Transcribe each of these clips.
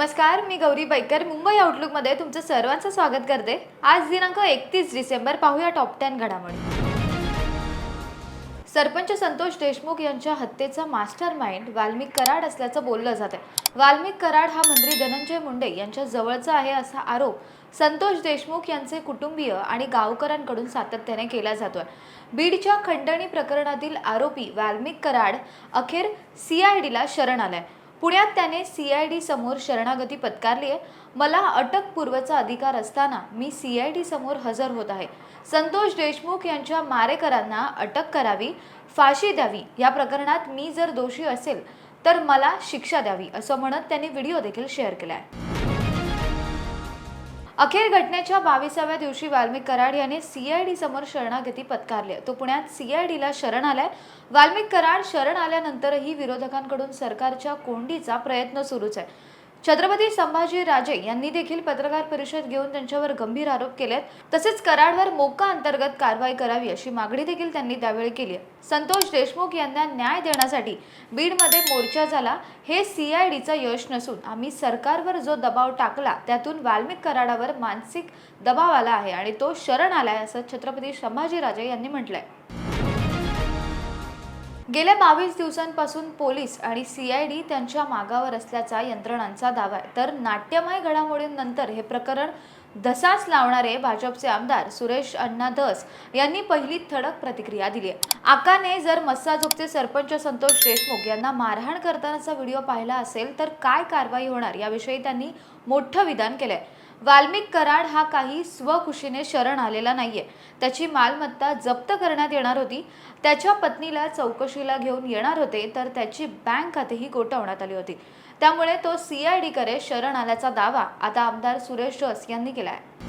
नमस्कार मी गौरी बैकर. मुंबई आउटलुकमध्ये तुमचं सर्वांचं स्वागत करते. आज दिनांक एकतीस डिसेंबर पाहूया टॉप टेन घडामोडी. सरपंच संतोष देशमुख यांच्या हत्येचा मास्टर माइंड वाल्मिक कराड असल्याचं बोललं जात आहे वाल्मिक कराड हा मंत्री धनंजय मुंडे यांच्या जवळचा आहे असा आरोप संतोष देशमुख यांचे कुटुंबीय आणि गावकऱ्यांकडून सातत्याने केला जातोय. बीडच्या खंडणी प्रकरणातील आरोपी वाल्मिक कराड अखेर सी आय डीला शरण आलाय. पुण्यात त्याने सी आय डी समोर शरणागती पत्कारली आहे. मला अटकपूर्वचा अधिकार असताना मी सी आय डी समोर हजर होत आहे. संतोष देशमुख यांच्या मारेकरांना अटक करावी फाशी द्यावी या प्रकरणात मी जर दोषी असेल तर मला शिक्षा द्यावी असं म्हणत त्यांनी व्हिडिओ देखील शेअर केला आहे. अखेर घटनेच्या बावीसाव्या दिवशी वाल्मिक कराड याने सीआयडी समोर शरणागती पत्कारली. तो पुण्यात सीआयडीला शरण आलाय. वाल्मिक कराड शरण आल्यानंतरही विरोधकांकडून सरकारच्या कोंडीचा प्रयत्न सुरूच आहे. छत्रपती संभाजी राजे यांनी देखील पत्रकार परिषद घेऊन त्यांच्यावर गंभीर आरोप केलेत. तसेच कराडवर मोका अंतर्गत कारवाई करावी अशी मागणी देखील त्यांनी त्यावेळी केली आहे. संतोष देशमुख यांना न्याय देण्यासाठी बीडमध्ये मोर्चा झाला. हे सीआयडीचं यश नसून आम्ही सरकारवर जो दबाव टाकला त्यातून वाल्मिक कराडावर मानसिक दबाव आला आहे आणि तो शरण आलाय असं छत्रपती संभाजीराजे यांनी म्हटलंय. गेल्या बावीस दिवसांपासून पोलीस आणि सी आय डी त्यांच्या मागावर असल्याचा यंत्रणांचा दावा आहे. तर नाट्यमय घडामोडींनंतर हे प्रकरण धसाच लावणारे भाजपचे आमदार सुरेश अण्णा धस यांनी पहिली थडक प्रतिक्रिया दिली आहे. आकाने जर मस्साजोगचे सरपंच संतोष देशमुख यांना मारहाण करतानाचा व्हिडिओ पाहिला असेल तर काय कारवाई होणार याविषयी त्यांनी मोठं विधान केलंय. वाल्मिक कराड हा काही स्वखुशीने शरण आलेला नाहीये. त्याची मालमत्ता जप्त करण्यात येणार होती. त्याच्या पत्नीला चौकशीला घेऊन येणार होते तर त्याची बँक खातेही गोठवण्यात आली होती. त्यामुळे तो सीआयडीकडे शरण आल्याचा दावा आता आमदार सुरेश जोस यांनी केला आहे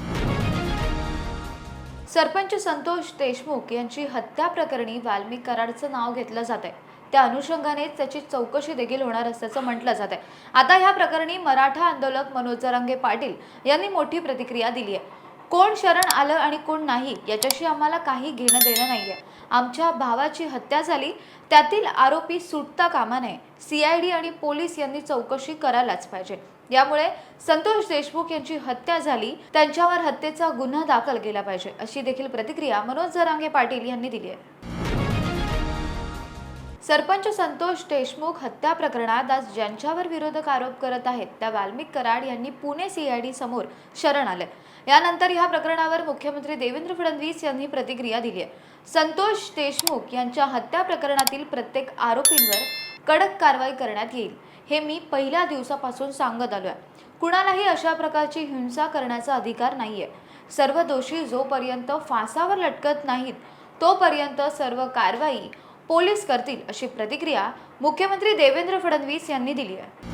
सरपंच संतोष देशमुख यांची हत्या प्रकरणी वाल्मिक कराडचं नाव घेतलं जात आहे त्या अनुषंगानेच त्याची चौकशी देखील होणार असल्याचं म्हटलं जात आहे आता ह्या प्रकरणी मराठा आंदोलक मनोज जरांगे पाटील यांनी मोठी प्रतिक्रिया दिली आहे कोण शरण आलं आणि कोण नाही याच्याशी आम्हाला काही घेणं देणं नाहीये. आमच्या भावाची हत्या झाली त्यातील आरोपी सुटता कामा नये. सीआयडी आणि पोलीस यांनी चौकशी करायलाच पाहिजे. यामुळे संतोष देशमुख यांची हत्या झाली त्यांच्यावर हत्येचा गुन्हा दाखल केला पाहिजे अशी देखील प्रतिक्रिया मनोज जरांगे पाटील यांनी दिली आहे सरपंच संतोष देशमुख हत्या प्रकरणात आज ज्यांच्यावर विरोधक आरोप करत आहेत त्या वाल्मिक कराड यांनी पुणे सीआयडी समोर शरण आले. यानंतर या प्रकरणावर मुख्यमंत्री देवेंद्र फडणवीस यांनी प्रतिक्रिया दिली आहे. संतोष देशमुख यांच्या हत्या प्रकरणातील प्रत्येक आरोपींवर कडक कारवाई करण्यात येईल हे मी पहिल्या दिवसापासून सांगत आलो आहे कुणालाही अशा प्रकारची हिंसा करण्याचा अधिकार नाही आहे सर्व दोषी जोपर्यंत फासावर लटकत नाहीत तोपर्यंत सर्व कारवाई पोलीस करतील अशी प्रतिक्रिया मुख्यमंत्री देवेंद्र फडणवीस यांनी दिली आहे.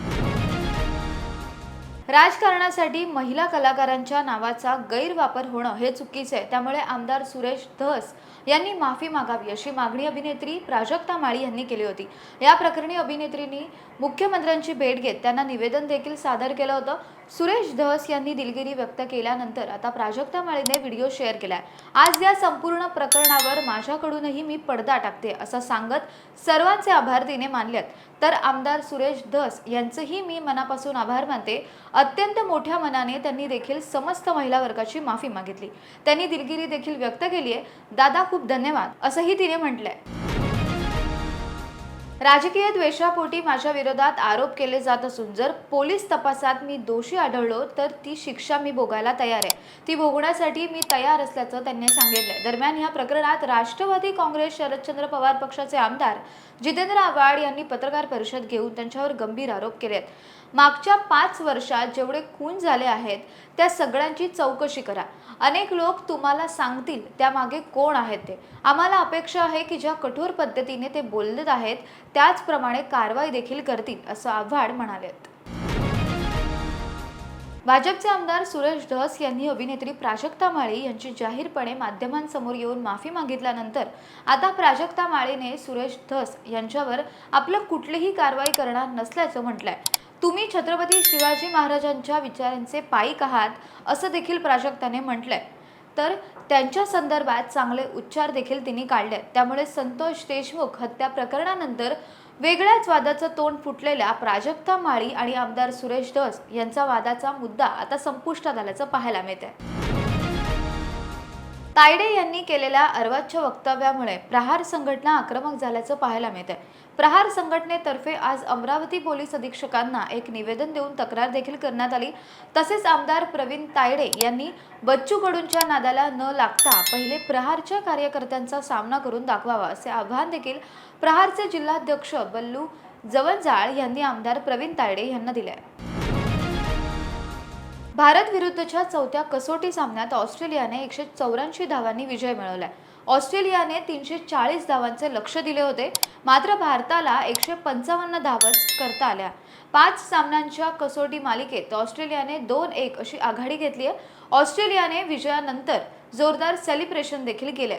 राजकारणासाठी महिला कलाकारांच्या नावाचा गैरवापर होणं हे चुकीचं आहे. त्यामुळे आमदार सुरेश धस यांनी माफी मागावी अशी मागणी अभिनेत्री प्राजक्ता माळी यांनी केली होती. या प्रकरणी अभिनेत्रींनी मुख्यमंत्र्यांची भेट घेत त्यांना निवेदन देखील सादर केलं होतं. सुरेश धस यांनी दिलगिरी व्यक्त केल्यानंतर आता प्राजक्ता माळीने व्हिडिओ शेअर केलाय. आज या संपूर्ण प्रकरणावर माझ्याकडूनही मी पडदा टाकते असं सांगत सर्वांचे आभार तिने मानलेत. तर आमदार सुरेश धस यांचंही मी मनापासून आभार मानते. अत्यंत मोठ्या मनाने त्यांनी देखील समस्त महिला वर्गाची माफी मागितली. त्यांनी दिलगिरी देखील व्यक्त केली आहे दादा खूप धन्यवाद असंही तिने म्हटलंय. राजकीय द्वेषापोटी माझ्या विरोधात आरोप केले जात असून जर पोलीस तपासात मी दोषी आढळलो तर ती शिक्षा मी भोगायला तयार आहे. ती भोगण्यासाठी मी तयार असल्याचं त्यांनी सांगितलं. दरम्यान या प्रकरणात राष्ट्रवादी काँग्रेस शरदचंद्र पवार पक्षाचे आमदार जितेंद्र आव्हाड यांनी पत्रकार परिषद घेऊन त्यांच्यावर गंभीर आरोप केले आहेत मागच्या पाच वर्षात जेवढे खून झाले आहेत त्या सगळ्यांची चौकशी करा. अनेक लोक तुम्हाला सांगतील त्यामागे कोण आहेत ते. आम्हाला अपेक्षा आहे की ज्या कठोर पद्धतीने ते बोलत आहेत त्याचप्रमाणे कारवाई देखील करतील असं आव्हाड म्हणालेत. भाजपचे आमदार सुरेश धस यांनी अभिनेत्री प्राजक्ता माळी यांची जाहीरपणे माध्यमांसमोर येऊन माफी मागितल्यानंतर आता प्राजक्ता माळीने सुरेश धस यांच्यावर आपलं कुठलीही कारवाई करणार नसल्याचं म्हटलंय. तुम्ही छत्रपती शिवाजी महाराजांच्या विचारांचे पायीक आहात असं देखील प्राजक्ताने म्हटलंय. तर त्यांच्या संदर्भात चांगले उच्चार देखील तिने काढले त्यामुळे संतोष देशमुख हत्या प्रकरणानंतर वेगळ्याच वादाचं तोंड फुटलेल्या प्राजक्ता माळी आणि आमदार सुरेश धस यांचा वादाचा मुद्दा आता संपुष्टात आल्याचं पाहायला मिळतंय. तायडे यांनी केलेल्या अर्वाच्य वक्तव्यामुळे प्रहार संघटना आक्रमक झाल्याचं पाहायला मिळत आहे प्रहार संघटनेतर्फे आज अमरावती पोलीस अधीक्षकांना एक निवेदन देऊन तक्रार देखील करण्यात आली. तसेच आमदार प्रवीण तायडे यांनी बच्चू कडूंच्या नादाला न लागता पहिले प्रहारच्या कार्यकर्त्यांचा सामना करून दाखवावा असे आवाहन देखील प्रहारचे जिल्हाध्यक्ष बल्लू जवनजाळ यांनी आमदार प्रवीण तायडे यांना दिले आहे. भारत विरुद्धच्या चौथ्या कसोटी सामन्यात ऑस्ट्रेलियाने एकशे चौऱ्याऐंशी धावांनी विजय मिळवलाय. ऑस्ट्रेलियाने तीनशे चाळीस धावांचे लक्ष दिले होते मात्र भारताला एकशे पंचावन्न धावच करता आल्या. पाच सामन्यांच्या कसोटी मालिकेत ऑस्ट्रेलियाने दोन एक अशी आघाडी घेतली आहे ऑस्ट्रेलियाने विजयानंतर जोरदार सेलिब्रेशन देखील केले